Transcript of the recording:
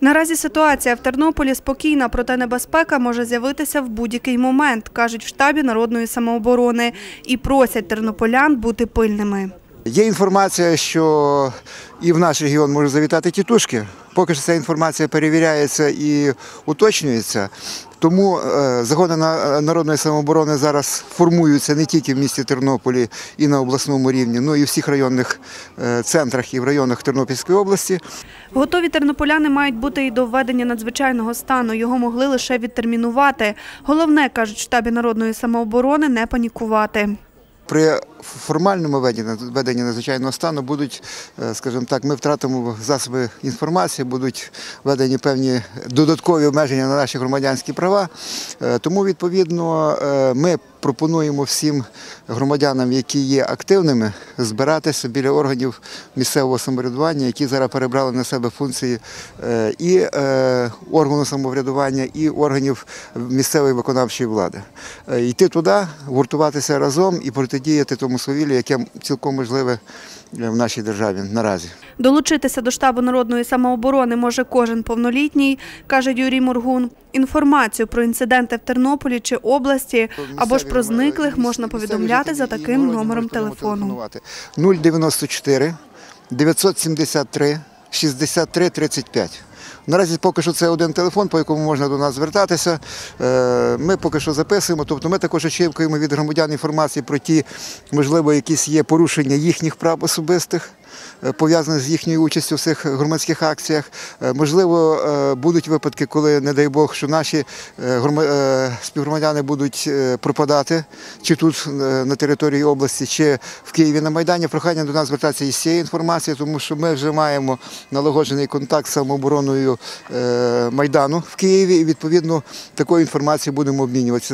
Наразі ситуація в Тернополі спокійна, проте небезпека може з'явитися в будь-який момент, кажуть в штабі народної самооборони, і просять тернополян бути пильними. Є інформація, що і в наш регіон можуть завітати тітушки. Поки що ця інформація перевіряється і уточнюється. Тому е, загони народної самооборони зараз формуються не тільки в місті Тернополі і на обласному рівні, ну і в всіх районних е, центрах і в районах Тернопільської області. Готові тернополяни мають бути і до введення надзвичайного стану. Його могли лише відтермінувати. Головне, кажуть в штабі народної самооборони, не панікувати. При формальному веденні, надзвичайного стану будуть, е, скажімо так, ми втратимо засоби інформації, будуть введені певні додаткові обмеження на наші громадянські права. Е, Тому, відповідно, е, ми пропонуємо всім громадянам, які є активними, збиратися біля органів місцевого самоврядування, які зараз перебрали на себе функції і органу самоврядування, і органів місцевої виконавчої влади. Йти туди, гуртуватися разом і протидіяти тому свавіллю, яке цілком можливе е, в нашій державі наразі. Долучитися до штабу народної самооборони може кожен повнолітній, каже Юрій Моргун. Інформацію про інциденти в Тернополі чи області або ж про зниклих можна повідомляти за таким номером телефону. 094 973 63 35. Наразі поки що це один телефон, по якому можна до нас звертатися. Е, Ми поки що записуємо. Тобто ми також очікуємо від громадян інформації про ті, можливо, якісь є порушення їхніх прав особистих. Е, Пов'язаних з їхньою участю в цих громадських акціях. Е, Можливо, е, будуть випадки, коли, не дай Бог, що наші грома- співгромадяни будуть пропадати чи тут на території області, чи в Києві на Майдані. Прохання до нас звертатися із цією інформацією, тому що ми вже маємо налагоджений контакт з самообороною Майдану в Києві, і відповідно такою інформацією будемо обмінюватися.